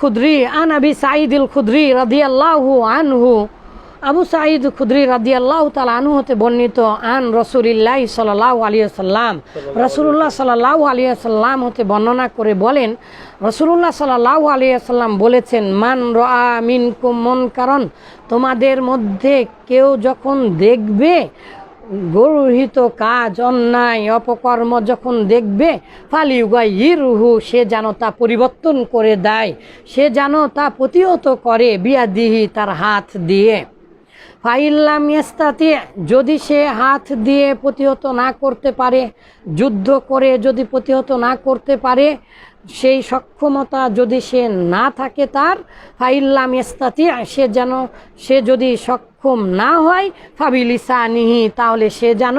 খুদ্রি আন আবি সাঈদ ইল খুদ্রি রাদিয়াল্লাহু আনহু। আবু সাঈদ খুদ্রি রাদিয়াল্লাহু তাআলা আনহু হতে বর্ণিত আন রাসূলিল্লাহ সাল্লাল্লাহু আলাইহি সাল্লাম রাসূলুল্লাহ সাল্লাল্লাহু আলাইহি সাল্লাম হতে বর্ণনা করে বলেন, রাসূলুল্লাহ সাল্লাল্লাহু আলাইহি সাল্লাম বলেছেন, মান রাআ মিনকুম মুনকারন, তোমাদের মধ্যে কেউ যখন দেখবে গর্হিত কাজ, অন্যায়, অপকর্ম যখন দেখবে ফালিউগাইরুহু সে যেন তা পরিবর্তন করে দেয়। সে যেন তা প্রতিহত করে বিয়াদিহি তার হাত দিয়ে। ফাইল্লাম ইস্তাতি যদি সে হাত দিয়ে প্রতিহত না করতে পারে, যুদ্ধ করে যদি প্রতিহত না করতে পারে সেই সক্ষমতা যদি সে না থাকে তার, ফাইল্লাম ইস্তাতি সে যেন, সে যদি সক্ষম না হয়, ফাবিলিসানিহি, তাহলে সে যেন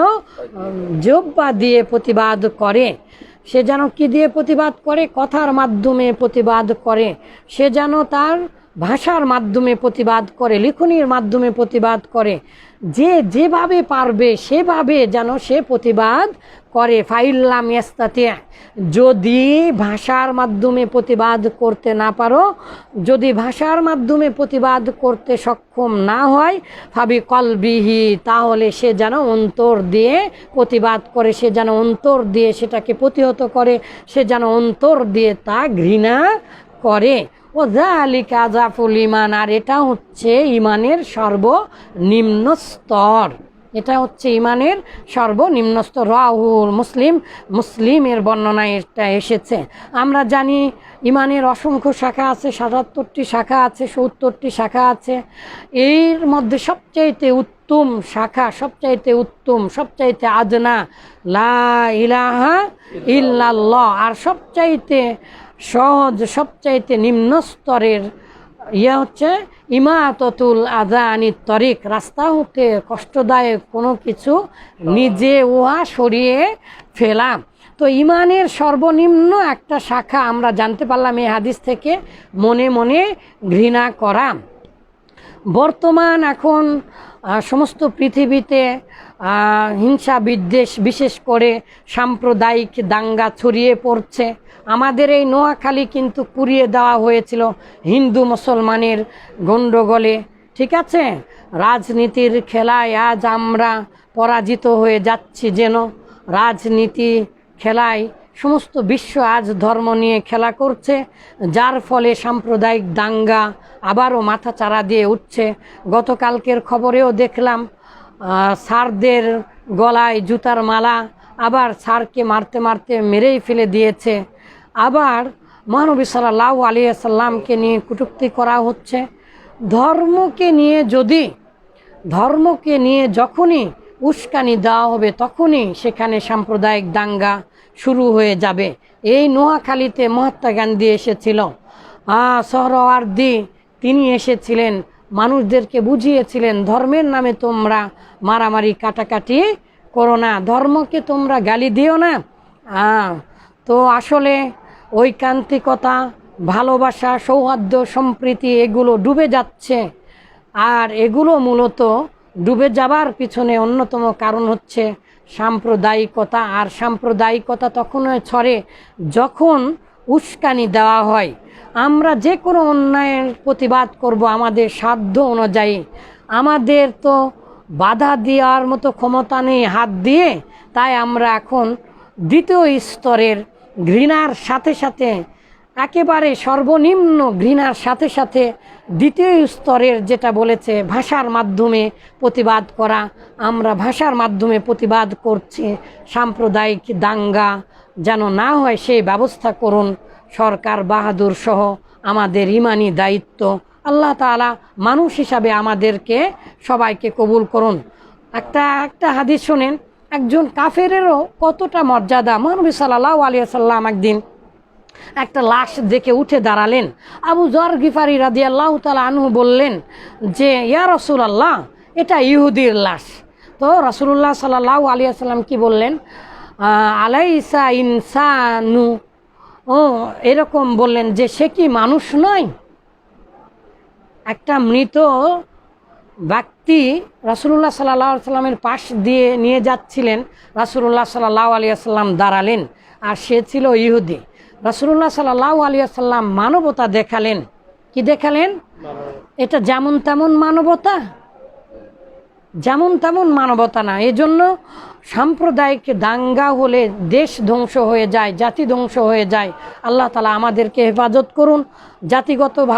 জব্বা দিয়ে প্রতিবাদ করে। সে যেন কি দিয়ে প্রতিবাদ করে? কথার মাধ্যমে প্রতিবাদ করে। সে যেন তার ভাষার মাধ্যমে প্রতিবাদ করে, লিখনির মাধ্যমে প্রতিবাদ করে। যে যেভাবে পারবে, সেভাবে যেন সে প্রতিবাদ করে। ফাইল্লাম ইস্তাতে যদি ভাষার মাধ্যমে প্রতিবাদ করতে না পারো, যদি ভাষার মাধ্যমে প্রতিবাদ করতে সক্ষম না হয় ভাবি কলবিহি, তাহলে সে যেন অন্তর দিয়ে প্রতিবাদ করে, সে যেন অন্তর দিয়ে সেটাকে প্রতিহত করে, সে যেন অন্তর দিয়ে তা ঘৃণা করে। ও জালিকা জাফুল ইমান আর এটা হচ্ছে ইমানের সর্বনিম্ন স্তর। এটা হচ্ছে ইমানের সর্বনিম্ন স্তর। রাহুল মুসলিম, মুসলিমের বর্ণনায় এটা এসেছে। আমরা জানি ইমানের অসংখ্য শাখা আছে, সাতাত্তরটি শাখা আছে, সত্তরটি শাখা আছে। এর মধ্যে সবচাইতে উত্তম শাখা, সবচাইতে উত্তম, সবচাইতে আদনা লা ইলাহা ইল্লাল্লাহ, আর সবচাইতে সহজ, সবচাইতে নিম্ন স্তরের ইয়ে হচ্ছে ইমাততুল আজানি তরিক, রাস্তা হতে কষ্টদায়ক কোনো কিছু নিজে উহা সরিয়ে ফেলা তো ইমানের সর্বনিম্ন একটা শাখা আমরা জানতে পারলাম এই হাদিস থেকে, মনে মনে ঘৃণা করা বর্তমান এখন সমস্ত পৃথিবীতে হিংসা বিদ্বেষ বিশেষ করে সাম্প্রদায়িক দাঙ্গা ছড়িয়ে পড়ছে। আমাদের এই নোয়াখালী কিন্তু পুড়িয়ে দেওয়া হয়েছিল হিন্দু মুসলমানের গণ্ডগোলে। ঠিক আছে? রাজনীতির খেলায় আজ আমরা পরাজিত হয়ে যাচ্ছি যেন। রাজনীতি খেলায় সমস্ত বিশ্ব আজ ধর্ম নিয়ে খেলা করছে, যার ফলে সাম্প্রদায়িক দাঙ্গা আবারও মাথা চারা দিয়ে উঠছে। গতকালকের খবরেও দেখলাম আহ, স্যারদের গলায় জুতার মালা আবার স্যারকে মারতে মারতে মেরেই ফেলে দিয়েছে। আবার মহানবী সাল্লাহ আলিয়া সাল্লামকে নিয়ে কটূক্তি করা হচ্ছে। ধর্মকে নিয়ে যদি ধর্মকে নিয়ে যখনই উস্কানি দেওয়া হবে তখনই সেখানে সাম্প্রদায়িক দাঙ্গা শুরু হয়ে যাবে। এই নোয়াখালীতে মহাত্মা গান্ধী এসেছিল। সহরওয়ার্দি তিনি এসেছিলেন। মানুষদেরকে বুঝিয়েছিলেন, ধর্মের নামে তোমরা মারামারি, কাটাকাটি করো না। ধর্মকে তোমরা গালি দিও না। তো আসলে ঐকান্তিকতা, ভালোবাসা, সৌহার্দ্য, সম্প্রীতি এগুলো ডুবে যাচ্ছে। আর এগুলো মূলত ডুবে যাবার পিছনে অন্যতম কারণ হচ্ছে সাম্প্রদায়িকতা। আর সাম্প্রদায়িকতা তখনই ছড়ে যখন উস্কানি দেওয়া হয়। আমরা যে কোনো অন্যায়ের প্রতিবাদ করব আমাদের সাধ্য অনুযায়ী। আমাদের তো বাধা দেওয়ার মতো ক্ষমতা নেই হাত দিয়ে, তাই আমরা এখন দ্বিতীয় স্তরের ঘৃণার সাথে সাথে, একেবারে সর্বনিম্ন ঘৃণার সাথে সাথে দ্বিতীয় স্তরের যেটা বলেছে ভাষার মাধ্যমে প্রতিবাদ করা। আমরা ভাষার মাধ্যমে প্রতিবাদ করছি, সাম্প্রদায়িক দাঙ্গা যেন না হয় সেই ব্যবস্থা করুন। সরকার বাহাদুর সহ আমাদের ইমানি দায়িত্ব। আল্লাহ তাআলা মানুষ হিসাবে আমাদেরকে সবাইকে কবুল করুন। একটা একটা হাদিস শোনেন, একজন কাফেরেরও কতটা মর্যাদা। মহানবী সাল্লাহ আলিয়া সাল্লাম একদিন একটা লাশ দেখে উঠে দাঁড়ালেন। আবু জর গিফারি রাদি আল্লাহ তালা আনহু বললেন যে, ইয়া রসুল আল্লাহ এটা ইহুদির লাশ। তো রসুল্লাহ সাল্লাহ আলিয়া সাল্লাম কি বললেন? আলাইসা ইনসানু ও এরকম বললেন যে সে কি মানুষ নয়? একটা মৃত ব্যক্তি রাসুল্লাহ সাল্লাহ সাল্লামের পাশ দিয়ে নিয়ে যাচ্ছিলেন রাসুল্লাহ সাল্লাহ আলিয়া সাল্লাম দাঁড়ালেন আর সে ছিল ইহুদি। রাসুল্লাহ সাল্লাহ আলিয়াল্লাম মানবতা দেখালেন। কি দেখালেন? এটা যেমন তেমন মানবতা যেমন তেমন মানবতা না। এজন্য সাম্প্রদায়িক দাঙ্গা হলে দেশ ধ্বংস হয়ে যায়, জাতি ধ্বংস হয়ে যায়। আল্লাহ তালা আমাদেরকে হেফাজত করুন, জাতিগত